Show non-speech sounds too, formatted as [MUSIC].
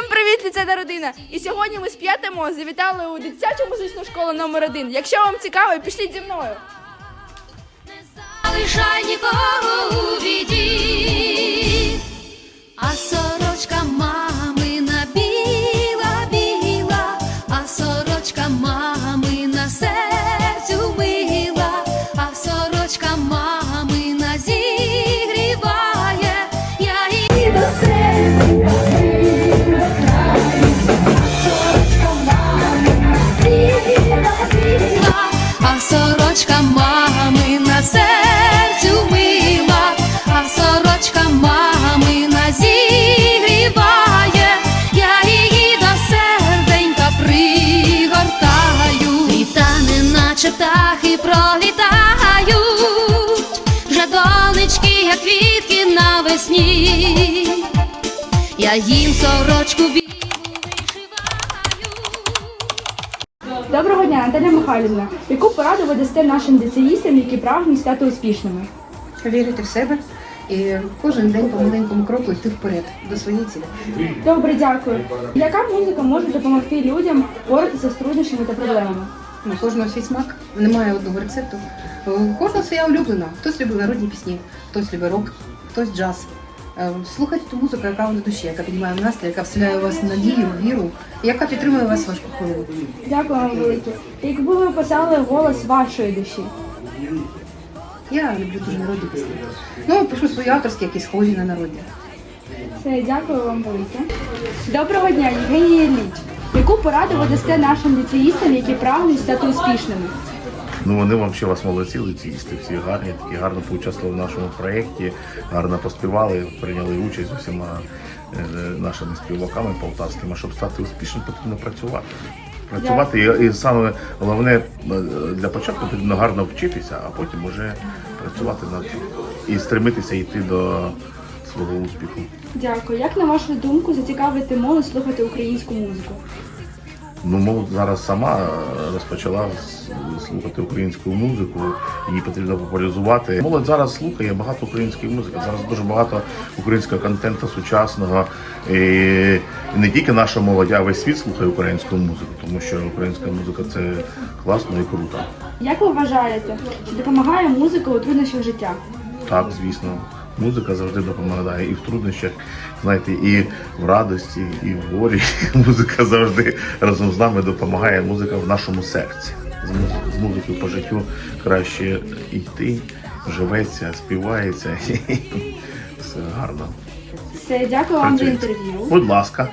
Всім привіт, ліцейна родина! І сьогодні ми з п'ятимо завітали у дитячу музичну школу номер 1 Якщо вам цікаво, пішліть зі мною. Лишай нікого сорочка мамина серцю мила, а сорочка мамина зігріває, я її до серденька пригортаю, літа наче птахи пролітають, вже донечки, як квітки навесні, я їм сорочку Доброго дня, Наталя Михайлівна. Яку пораду ви дасте нашим ліцеїстам, які прагнуть стати успішними? вірити в себе і кожен день по маленькому кроку йти вперед до своєї цілі. Добре, дякую. Яка музика може допомогти людям боротися з труднощами та проблемами? У кожного свій смак, немає одного рецепту. У кожного своя улюблена. Хтось любить народні пісні, хтось любить рок, хтось джаз. Е, Слухайте ту музику, яка вам душі, яка піднімає настрій, яка вселяє у вас надію, віру, яка підтримує вас важку хвилину. Дякую вам велике. Якби ви писали голос вашої душі? Я люблю дуже народні пісні. Ну, пишу свої авторські, які схожі на народні. Все, дякую вам велике. Доброго дня, Євгенія Ілліч. Яку пораду ви дасте нашим ліцеїстам, які прагнуть стати успішними? Ну вони взагалі вас молодці, лицеїсти, всі гарні, такі гарно поучаствували в нашому проєкті, гарно поспівали, прийняли участь з усіма е, нашими співаками полтавськими. Щоб стати успішним, потрібно працювати. Працювати і, і саме головне е, для початку потрібно гарно вчитися, а потім вже працювати над і стремитися йти до свого успіху. Дякую. Як на вашу думку зацікавити молодь слухати українську музику? Ну, молодь зараз сама е, розпочала слухати українську музику, її потрібно популяризувати. Молодь зараз слухає багато української музики. Зараз дуже багато українського контенту сучасного. І не тільки наша молодь, а весь світ слухає українську музику, тому що українська музика це класно і круто. Як ви вважаєте, чи допомагає музика у труднощах життя? Так, звісно. Музика завжди допомагає і в труднощах, знаєте, і в радості, і в горі. [LAUGHS] Музика завжди разом з нами допомагає. Музика в нашому серці. З, муз- з музикою по життю краще йти, живеться, співається. [LAUGHS] Все гарно. Все, дякую вам за інтерв'ю. Будь ласка.